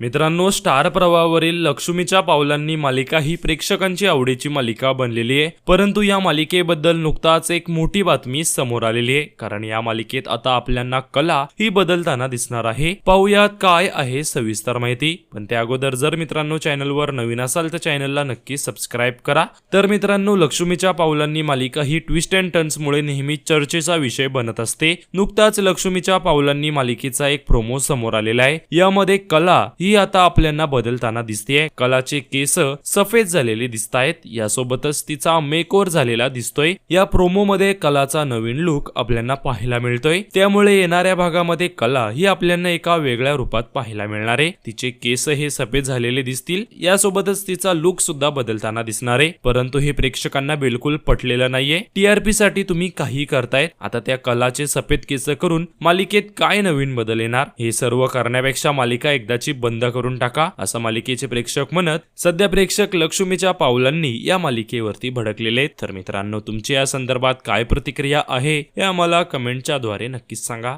मित्रांनो स्टार प्रवावरील लक्ष्मीच्या पावलांनी मालिका ही प्रेक्षकांची आवडीची मालिका बनलेली आहे. परंतु या मालिकेबद्दल नुकताच एक मोठी बातमी समोर आलेली आहे. कारण या मालिकेत आता आपल्याला कला ही बदलताना दिसणार आहे. पाहुयात काय आहे सविस्तर माहिती. पण त्या अगोदर जर मित्रांनो चॅनलवर नवीन असाल तर चॅनलला नक्की सबस्क्राईब करा. तर मित्रांनो लक्ष्मीच्या पावलांनी मालिका ही ट्विस्ट अँड टर्न्समुळे नेहमी चर्चेचा विषय बनत असते. नुकताच लक्ष्मीच्या पावलांनी मालिकेचा एक प्रोमो समोर आलेला आहे. यामध्ये कला ही आता आपल्याला बदलताना दिसतेय. कलाचे केस सफेद झालेले दिसत आहेत यासोबतच तिचा मेकओव्हर झालेला दिसतोय. या प्रोमो मध्ये कलाचा नवीन लुक आपल्याला पाहायला मिळतोय. त्यामुळे येणाऱ्या भागामध्ये कला ही आपल्याला एका वेगळ्या रूपात पाहायला मिळणार आहे. तिचे केस हे सफेद झालेले दिसतील. यासोबतच तिचा लुक सुद्धा बदलताना दिसणार आहे. परंतु हे प्रेक्षकांना बिलकुल पटलेलं नाहीये. टीआरपी साठी तुम्ही काही करतायत. आता त्या कलाचे सफेद केस करून मालिकेत काय नवीन बदल येणार? हे सर्व करण्यापेक्षा मालिका एकदाची बंद करून टाका असं मालिकेचे प्रेक्षक म्हणत सध्या प्रेक्षक लक्ष्मीच्या पावलांनी या मालिकेवरती भडकलेले आहेत. तर मित्रांनो तुमची या संदर्भात काय प्रतिक्रिया आहे हे आम्हाला कमेंटच्या द्वारे नक्कीच सांगा.